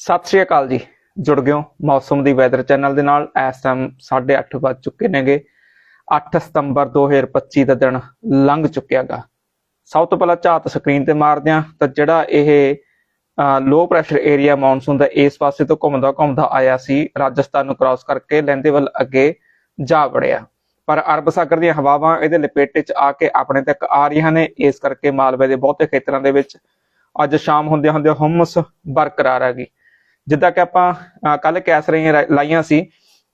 ਸਤਿ ਸ਼੍ਰੀ ਅਕਾਲ ਜੀ। ਜੁੜ ਗਿਓ ਮੌਸਮ ਦੀ ਵੈਦਰ ਚੈਨਲ ਦੇ ਨਾਲ। ਇਸ ਟਾਈਮ 8:30 ਵੱਜ ਚੁੱਕੇ ਨੇਗੇ। 8 ਸਤੰਬਰ 2025 ਦਾ ਦਿਨ ਲੰਘ ਚੁੱਕਿਆਗਾ ਸਭ ਤੋਂ ਪਹਿਲਾਂ ਝਾਤ ਸਕਰੀਨ ਤੇ ਮਾਰਦੇ ਆ ਤਾਂ ਜਿਹੜਾ ਇਹ ਲੋ ਪ੍ਰੈਸ਼ਰ ਏਰੀਆ ਮੌਨਸੂਨ ਦਾ ਇਸ ਪਾਸੇ ਤੋਂ ਘੁੰਮਦਾ ਘੁੰਮਦਾ ਆਇਆ ਸੀ, ਰਾਜਸਥਾਨ ਨੂੰ ਕ੍ਰਾਸ ਕਰਕੇ ਲੈਂਦੇ ਵੱਲ ਅੱਗੇ ਜਾ ਵੜਿਆ। ਪਰ ਅਰਬ ਸਾਗਰ ਦੀਆਂ ਹਵਾਵਾਂ ਇਹਦੇ ਲਪੇਟੇ 'ਚ ਆ ਕੇ ਆਪਣੇ ਤੱਕ ਆ ਰਹੀਆਂ ਨੇ। ਇਸ ਕਰਕੇ ਮਾਲਵੇ ਦੇ ਬਹੁਤੇ ਖੇਤਰਾਂ ਦੇ ਵਿੱਚ ਅੱਜ ਸ਼ਾਮ ਹੁੰਦਿਆਂ ਹੁੰਦਿਆਂ ਹਮਸ ਬਰਕਰਾਰ ਆ ਗਈ। ਜਿੱਦਾਂ ਕਿ ਆਪਾਂ ਕੱਲ ਕੈਸ ਰਹੀਆਂ ਲਾਈਆਂ ਸੀ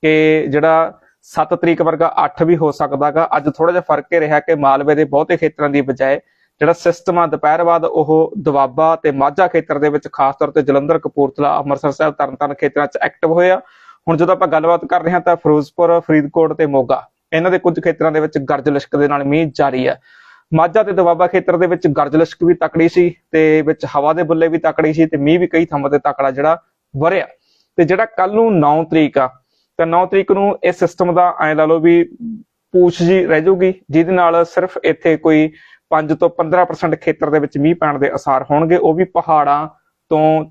ਕਿ ਜਿਹੜਾ 7 ਤਰੀਕ ਵਰਗਾ 8 ਵੀ ਹੋ ਸਕਦਾਗਾ, ਅੱਜ ਥੋੜਾ ਜਿਹਾ ਫ਼ਰਕ ਇਹ ਰਿਹਾ ਕਿ ਮਾਲਵੇ ਦੇ ਬਹੁਤੇ ਖੇਤਰਾਂ ਦੀ ਬਜਾਏ ਜਿਹੜਾ ਸਿਸਟਮ ਆ, ਦੁਪਹਿਰ ਬਾਅਦ ਉਹ ਦੁਆਬਾ ਤੇ ਮਾਝਾ ਖੇਤਰ ਦੇ ਵਿੱਚ ਖਾਸ ਤੌਰ ਤੇ ਜਲੰਧਰ, ਕਪੂਰਥਲਾ, ਅੰਮ੍ਰਿਤਸਰ ਸਾਹਿਬ ਤਰਨਤਾਰਨ ਖੇਤਰਾਂ 'ਚ ਐਕਟਿਵ ਹੋਇਆ ਹੁਣ ਜਦੋਂ ਆਪਾਂ ਗੱਲਬਾਤ ਕਰ ਰਹੇ ਹਾਂ ਤਾਂ ਫਿਰੋਜ਼ਪੁਰ, ਫਰੀਦਕੋਟ ਤੇ ਮੋਗਾ, ਇਹਨਾਂ ਦੇ ਕੁਝ ਖੇਤਰਾਂ ਦੇ ਵਿੱਚ ਗਰਜ ਲਿਸ਼ਕ ਦੇ ਨਾਲ ਮੀਂਹ ਜਾਰੀ ਹੈ ਮਾਝਾ ਤੇ ਦੁਆਬਾ ਖੇਤਰ ਦੇ ਵਿੱਚ ਗਰਜ ਲਿਸ਼ਕ ਵੀ ਤਕੜੀ ਸੀ ਤੇ ਵਿੱਚ ਹਵਾ ਦੇ ਬੁੱਲੇ ਵੀ ਤਕੜੀ ਸੀ ਤੇ ਮੀਂਹ ਵੀ ਕਈ ਥਾਵਾਂ ਤੇ ਤਕੜਾ ਜਿਹੜਾ ਵਰਿਆ। ਤੇ ਜਿਹੜਾ ਕੱਲ ਨੂੰ 9 ਤਰੀਕ ਆ, ਤਾਂ 9 ਤਰੀਕ ਨੂੰ ਇਸ ਸਿਸਟਮ ਦਾ ਐ ਲਾ ਲਓ ਵੀ ਪੂਛ ਜੀ ਰਹਿ ਜਾਊਗੀ, ਜਿਹਦੇ ਨਾਲ ਸਿਰਫ ਇੱਥੇ ਕੋਈ 5 ਤੋਂ 15% ਖੇਤਰ ਦੇ ਵਿੱਚ ਮੀਂਹ ਪੈਣ ਦੇ ਅਸਾਰ ਹੋਣਗੇ, ਉਹ ਵੀ ਪਹਾੜਾਂ ਤੋਂ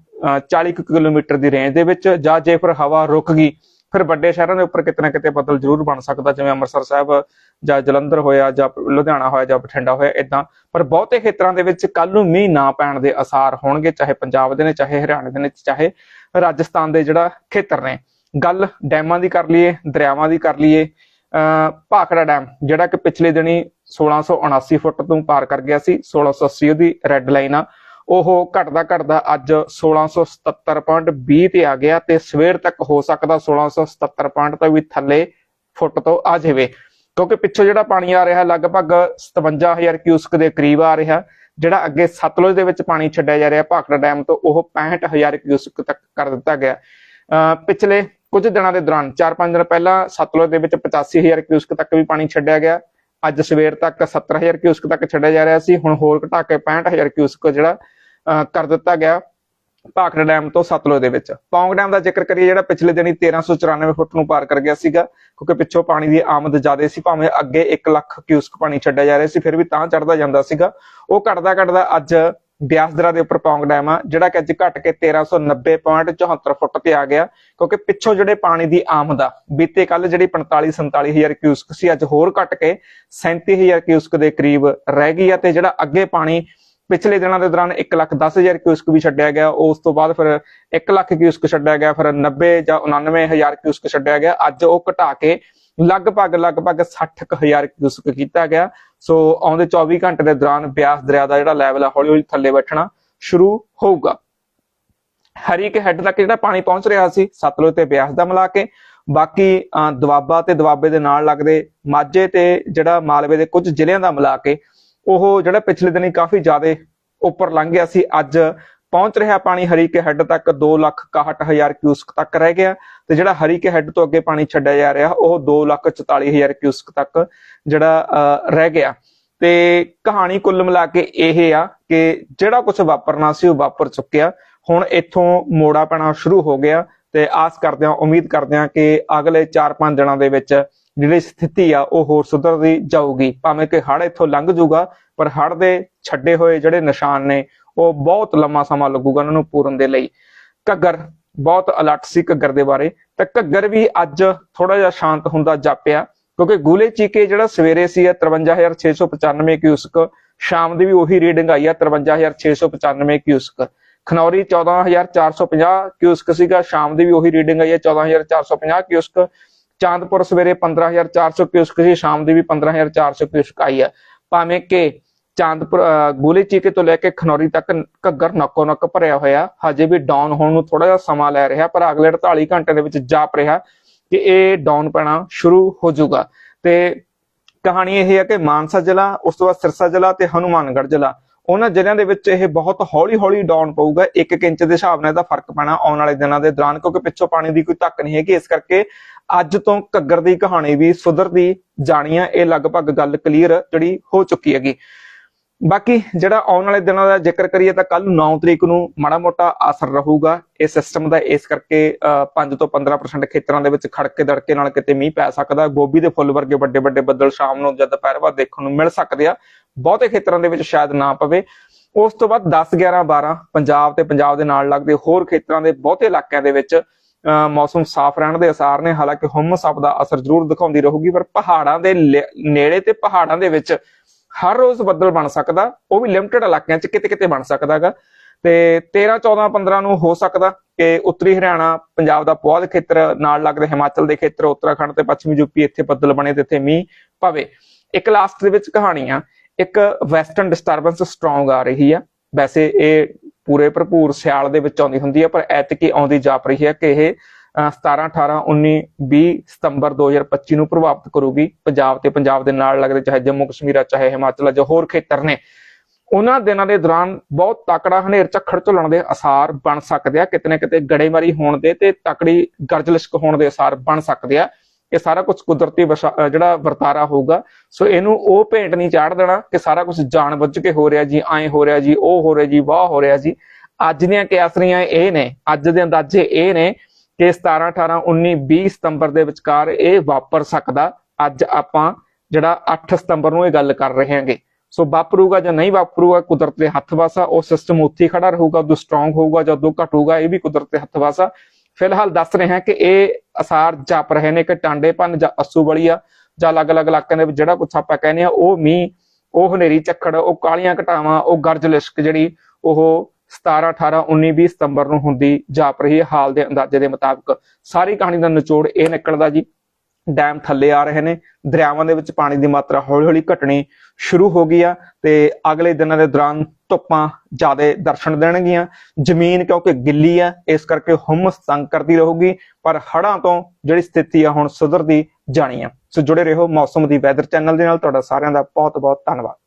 40 ਕਿਲੋਮੀਟਰ ਦੀ ਰੇਂਜ ਦੇ ਵਿੱਚ, ਜਾਂ ਜੇ ਫਿਰ ਹਵਾ ਰੁਕ ਗਈ, ਫਿਰ ਵੱਡੇ ਸ਼ਹਿਰਾਂ ਦੇ ਉੱਪਰ ਕਿਤੇ ਨਾ ਕਿਤੇ ਬਦਲ ਜ਼ਰੂਰ ਬਣ ਸਕਦਾ, ਜਿਵੇਂ ਅੰਮ੍ਰਿਤਸਰ ਸਾਹਿਬ ਜਾਂ ਜਲੰਧਰ ਹੋਇਆ, ਜਾਂ ਲੁਧਿਆਣਾ ਹੋਇਆ, ਜਾਂ ਬਠਿੰਡਾ ਹੋਇਆ ਇਦਾਂ ਪਰ ਬਹੁਤੇ ਖੇਤਰਾਂ ਦੇ ਵਿੱਚ ਕੱਲ ਨੂੰ ਮੀਂਹ ਨਾ ਪੈਣ ਦੇ ਅਸਾਰ ਹੋਣਗੇ, ਚਾਹੇ ਪੰਜਾਬ ਦੇ ਨੇ, ਚਾਹੇ ਹਰਿਆਣੇ ਦੇ ਨੇ, ਚਾਹੇ ਰਾਜਸਥਾਨ ਦੇ ਜਿਹੜਾ ਖੇਤਰ ਨੇ। ਗੱਲ ਡੈਮਾਂ ਦੀ ਕਰ ਲਈਏ, ਦਰਿਆਵਾਂ ਦੀ ਕਰ ਲਈਏ ਅ ਭਾਖੜਾ ਡੈਮ, ਜਿਹੜਾ ਕਿ ਪਿਛਲੇ ਦਿਨੀ 1679 ਫੁੱਟ ਤੋਂ ਪਾਰ ਕਰ ਗਿਆ ਸੀ 1680 ਉਹਦੀ ਰੈੱਡ ਲਾਈਨ ਆ। ਉਹ ਘਟਦਾ ਘਟਦਾ ਅੱਜ 1677.20 ਤੇ ਆ ਗਿਆ ਤੇ ਸਵੇਰ ਤੱਕ ਹੋ ਸਕਦਾ 1677 ਪੁਆਇੰਟ ਤੋਂ ਵੀ ਥੱਲੇ ਫੁੱਟ ਤੋਂ ਆ ਜਾਵੇ। ਕਿਉਂਕਿ ਪਿੱਛੋਂ ਜਿਹੜਾ ਪਾਣੀ ਆ ਰਿਹਾ, ਲਗਭਗ 57000 ਕਿਊਸਕ ਦੇ ਕਰੀਬ ਆ ਰਿਹਾ। ਜਿਹੜਾ ਅੱਗੇ ਸਤਲੁਜ ਦੇ ਵਿੱਚ ਪਾਣੀ ਛੱਡਿਆ ਜਾ ਰਿਹਾ ਭਾਖੜਾ ਡੈਮ ਤੋਂ, ਉਹ 65000 ਕਿਊਸਕ ਤੱਕ ਕਰ ਦਿੱਤਾ ਗਿਆ। ਅ ਪਿਛਲੇ ਕੁਝ ਦਿਨਾਂ ਦੇ ਦੌਰਾਨ 4-5 ਦਿਨ ਪਹਿਲਾਂ ਸਤਲੁਜ ਦੇ ਵਿੱਚ 85000 ਕਿਊਸਕ ਤੱਕ ਵੀ ਪਾਣੀ ਛੱਡਿਆ ਗਿਆ। ਅੱਜ ਸਵੇਰ ਤੱਕ 70000 ਕਿਊਸਕ ਤੱਕ ਛੱਡਿਆ ਜਾ ਰਿਹਾ ਸੀ। ਹੁਣ ਹੋਰ ਘਟਾ ਕੇ 65000 ਕਿਊਸਕ ਜਿਹੜਾ ਕਰ ਦਿੱਤਾ ਗਿਆ। ਭਾਖੜਾ ਡੈਮ ਤੋਂ ਸਤਲੁਜ ਦੇ ਵਿੱਚ। ਪੌਂਗ ਡੈਮ ਦਾ ਜ਼ਿਕਰ ਕਰੀਏ, ਜਿਹੜਾ ਪਿਛਲੇ ਦਿਨੀ 1394 ਫੁੱਟ ਨੂੰ ਪਾਰ ਕਰ ਗਿਆ ਸੀਗਾ, ਕਿਉਂਕਿ ਪਿੱਛੋਂ ਪਾਣੀ ਦੀ ਆਮਦ ਜ਼ਿਆਦਾ ਸੀ, ਭਾਵੇਂ ਅੱਗੇ 1 ਲੱਖ ਕਿਊਸਕ ਪਾਣੀ ਛੱਡਿਆ ਜਾ ਰਿਹਾ ਸੀ, ਫਿਰ ਵੀ ਤਾਂ ਚੜਦਾ ਜਾਂਦਾ ਸੀਗਾ। ਉਹ ਘਟਦਾ ਘਟਦਾ ਅੱਜ ਬਿਆਸਦਰਾ ਦੇ ਉੱਪਰ ਪੌਂਗ ਡੈਮ ਆ, ਜਿਹੜਾ ਕਿ ਅੱਜ ਘਟ ਕੇ 1390.74 ਫੁੱਟ ਤੇ ਆ ਗਿਆ, ਕਿਉਂਕਿ ਪਿੱਛੋਂ ਜਿਹੜੇ ਪਾਣੀ ਦੀ ਆਮਦ ਆ, ਬੀਤੇ ਕੱਲ ਜਿਹੜੀ 45 47000 ਕਿਊਸਕ ਸੀ, ਅੱਜ ਹੋਰ ਘਟ ਕੇ 37000 ਕਿਊਸਕ ਦੇ ਕਰੀਬ ਰਹਿ ਗਈ ਆ, ਤੇ ਜਿਹੜਾ ਅੱਗੇ ਪਾਣੀ ਪਿਛਲੇ ਦਿਨਾਂ ਦੇ ਦੌਰਾਨ 1 ਲੱਖ 10000 ਕਿਊਸਕ ਵੀ ਛੱਡਿਆ ਗਿਆ। ਉਸ ਤੋਂ ਬਾਅਦ ਫਿਰ 1 ਲੱਖ ਕਿਊਸਕ ਛੱਡਿਆ ਗਿਆ, ਫਿਰ 90 ਜਾਂ 99000 ਕਿਊਸਕ ਛੱਡਿਆ ਗਿਆ। ਅੱਜ ਉਹ ਘਟਾ ਕੇ ਲਗਭਗ ਲਗਭਗ 60000 ਕਿਊਸਕ ਕੀਤਾ ਗਿਆ। ਸੋ ਆਉਂਦੇ 24 ਘੰਟੇ ਦੇ ਦੌਰਾਨ ਬਿਆਸ ਦਰਿਆ ਦਾ ਜਿਹੜਾ ਲੈਵਲ ਆ ਹੌਲੀ ਹੌਲੀ ਥੱਲੇ ਬੈਠਣਾ ਸ਼ੁਰੂ ਹੋਊਗਾ। ਹਰੀਕ ਹੈੱਡ ਤੱਕ ਜਿਹੜਾ ਪਾਣੀ ਪਹੁੰਚ ਰਿਹਾ ਸੀ, ਸਤਲੁਜ ਤੇ ਬਿਆਸ ਦਾ ਮਿਲਾ ਕੇ। ਬਾਕੀ ਦਵਾਬਾ ਤੇ ਦਵਾਬੇ ਦੇ ਨਾਲ ਲੱਗਦੇ ਮਾਝੇ ਤੇ ਜਿਹੜਾ ਮਾਲਵੇ ਦੇ ਕੁਝ ਜ਼ਿਲ੍ਹਿਆਂ ਦਾ ਮਿਲਾ ਕੇ ਉਹ ਜਿਹੜਾ ਪਿਛਲੇ ਦਿਨੀ ਕਾਫੀ ਜ਼ਿਆਦਾ ਉੱਪਰ ਲੰਘ ਗਿਆ ਸੀ, ਅੱਜ ਪਹੁੰਚ ਰਿਹਾ ਪਾਣੀ ਹਰੀਕੇ ਹੈੱਡ ਤੱਕ 261000 ਕਿਊਸਕ ਤੱਕ ਰਹਿ ਗਿਆ ਤੇ ਜਿਹੜਾ ਹਰੀਕੇ ਹੈੱਡ ਤੋਂ ਅੱਗੇ ਪਾਣੀ ਛੱਡਿਆ ਜਾ ਰਿਹਾ, ਉਹ 244000 ਕਿਊਸਕ ਤੱਕ ਜਿਹੜਾ ਰਹਿ ਗਿਆ। ਤੇ ਕਹਾਣੀ ਕੁੱਲ ਮਿਲਾ ਕੇ ਇਹ ਆ ਕਿ ਜਿਹੜਾ ਕੁਝ ਵਾਪਰਨਾ ਸੀ, ਉਹ ਵਾਪਰ ਚੁੱਕਿਆ। ਹੁਣ ਇੱਥੋਂ ਮੋੜਾ ਪੈਣਾ ਸ਼ੁਰੂ ਹੋ ਗਿਆ ਤੇ ਆਸ ਕਰਦੇ ਹਾਂ ਉਮੀਦ ਕਰਦੇ ਹਾਂ ਕਿ ਅਗਲੇ 4-5 ਦਿਨਾਂ ਦੇ ਵਿੱਚ ਜਿਹੜੀ ਸਥਿਤੀ ਆ, ਉਹ ਹੋਰ ਸੁਧਰਦੀ ਜਾਊਗੀ। ਭਾਵੇਂ ਕਿ ਹੜ ਇੱਥੋਂ ਲੰਘ ਜਾਊਗਾ ਪਰ ਹੜ ਦੇ ਛੱਡੇ ਹੋਏ ਜਿਹੜੇ ਨਿਸ਼ਾਨ ਨੇ, ਉਹ ਬਹੁਤ ਲੰਮਾ ਸਮਾਂ ਲੱਗੂਗਾ ਉਹਨਾਂ ਨੂੰ ਪੂਰਨ ਦੇ ਲਈ। ਘੱਗਰ, ਬਹੁਤ ਅਲਰਟ ਸੀ ਘੱਗਰ ਦੇ ਬਾਰੇ। ਤਾਂ ਘੱਗਰ ਵੀ ਅੱਜ ਥੋੜਾ ਜਿਹਾ ਸ਼ਾਂਤ ਹੁੰਦਾ ਜਾਪਿਆ, ਕਿਉਂਕਿ ਗੂਲੇ ਚੀਕੇ ਜਿਹੜਾ ਸਵੇਰੇ ਸੀ 53695 ਕਿਊਸਕ, ਸ਼ਾਮ ਦੀ ਵੀ ਉਹੀ ਰੀਡਿੰਗ ਆਈ ਆ 53695 ਕਿਊਸਕ। ਖਨੌਰੀ 14450 ਕਿਊਸਕ ਸੀਗਾ, ਸ਼ਾਮ ਦੀ ਵੀ ਉਹੀ ਰੀਡਿੰਗ ਆਈ ਹੈ 14450 ਕਿਊਸਕ। ਚਾਂਦਪੁਰ ਸਵੇਰੇ 15400 ਕਿਊਸਕ ਸੀ, ਸ਼ਾਮ ਦੀ ਵੀ 15400 ਕਿਊਸਕ ਆਈ ਹੈ। ਭਾਵੇਂ ਕਿ ਚਾਂਦਪੁਰ ਗੋਲੇ ਚੀਕੇ ਤੋਂ ਲੈ ਕੇ ਖਨੌਰੀ ਤੱਕ ਘੱਗਰ ਨੱਕੋ ਨੱਕ ਭਰਿਆ ਹੋਇਆ, ਹਜੇ ਵੀ ਡਾਊਨ ਹੋਣ ਨੂੰ ਥੋੜਾ ਜਿਹਾ ਸਮਾਂ ਲੈ ਰਿਹਾ, ਪਰ ਅਗਲੇ 48 ਘੰਟੇ ਦੇ ਵਿੱਚ ਜਾਪ ਰਿਹਾ ਕਿ ਇਹ ਡਾਊਨ ਪੈਣਾ ਸ਼ੁਰੂ ਹੋ ਜਾਊਗਾ। ਤੇ ਕਹਾਣੀ ਇਹ ਹੈ ਕਿ ਮਾਨਸਾ ਜ਼ਿਲ੍ਹਾ, ਉਸ ਤੋਂ ਬਾਅਦ ਸਿਰਸਾ ਜ਼ਿਲ੍ਹਾ ਤੇ ਹਨੂਮਾਨਗੜ੍ਹ ਜ਼ਿਲ੍ਹਾ। ਉਹਨਾਂ ਜ਼ਿਲ੍ਹਿਆਂ ਦੇ ਵਿੱਚ ਇਹ ਬਹੁਤ ਹੌਲੀ-ਹੌਲੀ ਡਾਊਨ ਪਊਗਾ। 1 ਇੰਚ ਦੇ ਹਿਸਾਬ ਨਾਲ ਇਹਦਾ ਫ਼ਰਕ ਪੈਣਾ ਆਉਣ ਵਾਲੇ ਦਿਨਾਂ ਦੇ ਦੌਰਾਨ, ਕਿਉਂਕਿ ਪਿੱਛੋਂ ਪਾਣੀ ਦੀ ਕੋਈ ਧੱਕ ਨਹੀਂ ਹੈਗੀ। ਇਸ ਕਰਕੇ ਅੱਜ ਤੋਂ ਘੱਗਰ ਦੀ ਕਹਾਣੀ ਵੀ ਸੁਧਰਦੀ ਜਾਣੀ ਆ। ਇਹ ਲਗਭਗ ਗੱਲ ਕਲੀਅਰ ਜਿਹੜੀ ਹੋ ਚੁੱਕੀ ਹੈਗੀ। ਬਾਕੀ ਜਿਹੜਾ ਆਉਣ ਵਾਲੇ ਦਿਨਾਂ ਦਾ ਜ਼ਿਕਰ ਕਰੀਏ ਤਾਂ ਕੱਲ 9 ਤਰੀਕ ਨੂੰ ਮਾੜਾ ਮੋਟਾ ਅਸਰ ਰਹੂਗਾ। ਇਹ ਸਿਸਟਮ ਦਾ ਇਸ ਕਰਕੇ 5 ਤੋਂ 15% ਖੇਤਰਾਂ ਦੇ ਵਿੱਚ ਖੜਕੇ ਦੜਕੇ ਨਾਲ ਕਿਤੇ ਮੀਂਹ ਪੈ ਸਕਦਾ। ਗੋਭੀ ਦੇ ਫੁੱਲ ਵਰਗੇ ਵੱਡੇ ਵੱਡੇ ਬੱਦਲ ਸ਼ਾਮ ਨੂੰ ਜਦ ਦੁਪਹਿਰ ਬਾਅਦ ਦੇਖਣ ਨੂੰ ਮਿਲ ਸਕਦੇ ਆ। ਬਹੁਤੇ ਖੇਤਰਾਂ ਦੇ ਵਿੱਚ ਸ਼ਾਇਦ ਨਾ ਪਵੇ। ਉਸ ਤੋਂ ਬਾਅਦ 10 11 12 ਪੰਜਾਬ ਤੇ ਪੰਜਾਬ ਦੇ ਨਾਲ ਲੱਗਦੇ ਹੋਰ ਖੇਤਰਾਂ ਦੇ ਬਹੁਤੇ ਇਲਾਕਿਆਂ ਦੇ ਵਿੱਚ ਅਹ ਮੌਸਮ ਸਾਫ਼ ਰਹਿਣ ਦੇ ਅਸਾਰ ਨੇ। ਹਾਲਾਂਕਿ ਹੁਮਸ ਸਭ ਦਾ ਅਸਰ ਜ਼ਰੂਰ ਦਿਖਾਉਂਦੀ ਰਹੂਗੀ, ਪਰ ਪਹਾੜਾਂ ਦੇ ਨੇੜੇ ਤੇ ਪਹਾੜਾਂ ਦੇ ਵਿੱਚ ਹਰ ਰੋਜ਼ ਬੱਦਲ ਬਣ ਸਕਦਾ। ਉਹ ਵੀ ਲਿਮਟਿਡ ਇਲਾਕਿਆਂ 'ਚ ਕਿਤੇ ਕਿਤੇ ਬਣ ਸਕਦਾਗਾ ਤੇ 13 14 15 ਨੂੰ ਹੋ ਸਕਦਾ ਕਿ ਉੱਤਰੀ ਹਰਿਆਣਾ, ਪੰਜਾਬ ਦਾ ਪੁਆਧ ਖੇਤਰ ਨਾਲ ਲੱਗਦੇ ਹਿਮਾਚਲ ਦੇ ਖੇਤਰ, ਉੱਤਰਾਖੰਡ ਤੇ ਪੱਛਮੀ ਯੂਪੀ ਇੱਥੇ ਬੱਦਲ ਬਣੇ ਤੇ ਇੱਥੇ ਮੀਂਹ ਪਵੇ। ਇੱਕ ਲਾਸਟ ਦੇ ਵਿੱਚ ਕਹਾਣੀ ਆ। ਇੱਕ ਵੈਸਟਰਨ ਡਿਸਟਰਬੈਂਸ ਸਟਰੋਂਗ ਆ ਰਹੀ ਆ। ਵੈਸੇ ਇਹ ਪੂਰੇ ਭਰਪੂਰ ਸਿਆਲ ਦੇ ਵਿੱਚ ਆਉਂਦੀ ਹੁੰਦੀ ਹੈ ਪਰ ਐਤਕੀ ਆਉਂਦੀ ਜਾਪ ਰਹੀ ਹੈ ਕਿ ਇਹ ਅਹ, 17 18 19 20 ਸਤੰਬਰ 2025 ਨੂੰ ਪ੍ਰਭਾਵਿਤ ਕਰੂਗੀ। ਪੰਜਾਬ ਤੇ ਪੰਜਾਬ ਦੇ ਨਾਲ ਲੱਗਦੇ ਚਾਹੇ ਜੰਮੂ ਕਸ਼ਮੀਰ ਆ ਚਾਹੇ ਹਿਮਾਚਲ ਆ ਜਾਂ ਹੋਰ ਖੇਤਰ ਨੇ। ਉਹਨਾਂ ਦਿਨਾਂ ਦੇ ਦੌਰਾਨ ਬਹੁਤ ਤਕੜਾ ਹਨੇਰ ਝੱਖੜ ਝੁਲਣ ਦੇ ਅਸਾਰ ਬਣ ਸਕਦੇ ਆ। ਕਿਤੇ ਨਾ ਕਿਤੇ ਗੜੇਮਾਰੀ ਹੋਣ ਦੇ ਤੇ ਤਕੜੀ ਗਰਜਲਿਸ਼ਕ ਹੋਣ ਦੇ ਅਸਾਰ ਬਣ ਸਕਦੇ ਆ। ਇਹ ਸਾਰਾ ਕੁਝ ਕੁਦਰਤੀ ਜਿਹੜਾ ਵਰਤਾਰਾ ਹੋਊਗਾ, ਸੋ ਇਹਨੂੰ ਉਹ ਭੇਂਟ ਨਹੀਂ ਚਾੜ ਦੇਣਾ ਕਿ ਸਾਰਾ ਕੁਝ ਜਾਣ ਬੁੱਝ ਕੇ ਹੋ ਰਿਹਾ ਜੀ, ਐਂ ਹੋ ਰਿਹਾ ਜੀ, ਉਹ ਹੋ ਰਿਹਾ ਜੀ, ਵਾਹ ਹੋ ਰਿਹਾ ਜੀ। ਅੱਜ ਦੀਆਂ ਕਿਆਸਰੀਆਂ ਇਹ ਨੇ, ਅੱਜ ਦੇ ਅੰਦਾਜ਼ੇ ਇਹ ਨੇ ਕਿ 17 18 19 20 ਸਤੰਬਰ ਦੇ ਵਿਚਕਾਰ ਇਹ ਵਾਪਰ ਸਕਦਾ। ਅੱਜ ਆਪਾਂ ਜਿਹੜਾ 8 ਸਤੰਬਰ ਨੂੰ ਇਹ ਗੱਲ ਕਰ ਰਹੇ ਹਾਂਗੇ। ਸੋ ਵਾਪਰੂਗਾ ਜਾਂ ਨਹੀਂ ਵਾਪਰੂਗਾ, ਕੁਦਰਤ ਦੇ ਹੱਥ ਵਾਸਾ, ਉਹ ਸਿਸਟਮ ਉੱਥੇ ਹੀ ਖੜਾ ਰਹੂਗਾ, ਉਦੋਂ ਸਟਰੋਂਗ ਹੋਊਗਾ ਜਾਂ ਉਦੋਂ ਘਟੂਗਾ, ਇਹ ਵੀ ਕੁਦਰਤ ਦੇ ਹੱਥ ਵਾਸਾ। ਫਿਲਹਾਲ ਦੱਸ ਰਹੇ ਹਾਂ ਕਿ ਇਹ ਅਸਾਰ ਜਪ ਰਹੇ ਨੇ ਕਿ ਟਾਂਡੇ ਭੰਨ ਜਾਂ ਅਸੂ ਬਲੀਆ ਜਾਂ ਅਲੱਗ-ਅਲੱਗ ਇਲਾਕਿਆਂ ਦੇ ਵਿੱਚ ਜਿਹੜਾ ਕੁਛ ਆਪਾਂ ਕਹਿੰਦੇ ਆ ਉਹ ਮੀਂਹ, ਉਹ ਹਨੇਰੀ ਝੱਖੜ, ਉਹ ਕਾਲੀਆਂ ਘਟਾਵਾਂ, ਉਹ ਗਰਜ ਲਿਸ਼ਕ ਜਿਹੜੀ ਉਹ 17 18 19 20 ਸਤੰਬਰ ਨੂੰ ਹੁੰਦੀ ਜਾਪ ਰਹੀ ਹੈ, ਹਾਲ ਦੇ ਅੰਦਾਜ਼ੇ ਦੇ ਮੁਤਾਬਕ। ਸਾਰੀ ਕਹਾਣੀ ਦਾ ਨਿਚੋੜ ਇਹ ਨਿਕਲਦਾ ਜੀ। ਡੈਮ ਥੱਲੇ ਆ ਰਹੇ ਨੇ। ਦਰਿਆਵਾਂ ਦੇ ਵਿੱਚ ਪਾਣੀ ਦੀ ਮਾਤਰਾ ਹੌਲੀ-ਹੌਲੀ ਘਟਣੀ ਸ਼ੁਰੂ ਹੋ ਗਈ ਆ ਤੇ ਅਗਲੇ ਦਿਨਾਂ ਦੇ ਦੌਰਾਨ ਧੁੱਪਾਂ ਜ਼ਿਆਦਾ ਦਰਸ਼ਨ ਦੇਣਗੀਆਂ। ਜ਼ਮੀਨ ਕਿਉਂਕਿ ਗਿੱਲੀ ਆ, ਇਸ ਕਰਕੇ ਹੁਮਸ ਤੰਗ ਕਰਦੀ ਰਹੂਗੀ, ਪਰ ਹੜ੍ਹਾਂ ਤੋਂ ਜਿਹੜੀ ਸਥਿਤੀ ਆ ਹੁਣ ਸੁਧਰਦੀ ਜਾਣੀ ਆ। ਸੋ ਜੁੜੇ ਰਹੋ ਮੌਸਮ ਦੀ ਵੈਦਰ ਚੈਨਲ ਦੇ ਨਾਲ। ਤੁਹਾਡਾ ਸਾਰਿਆਂ ਦਾ ਬਹੁਤ ਬਹੁਤ ਧੰਨਵਾਦ।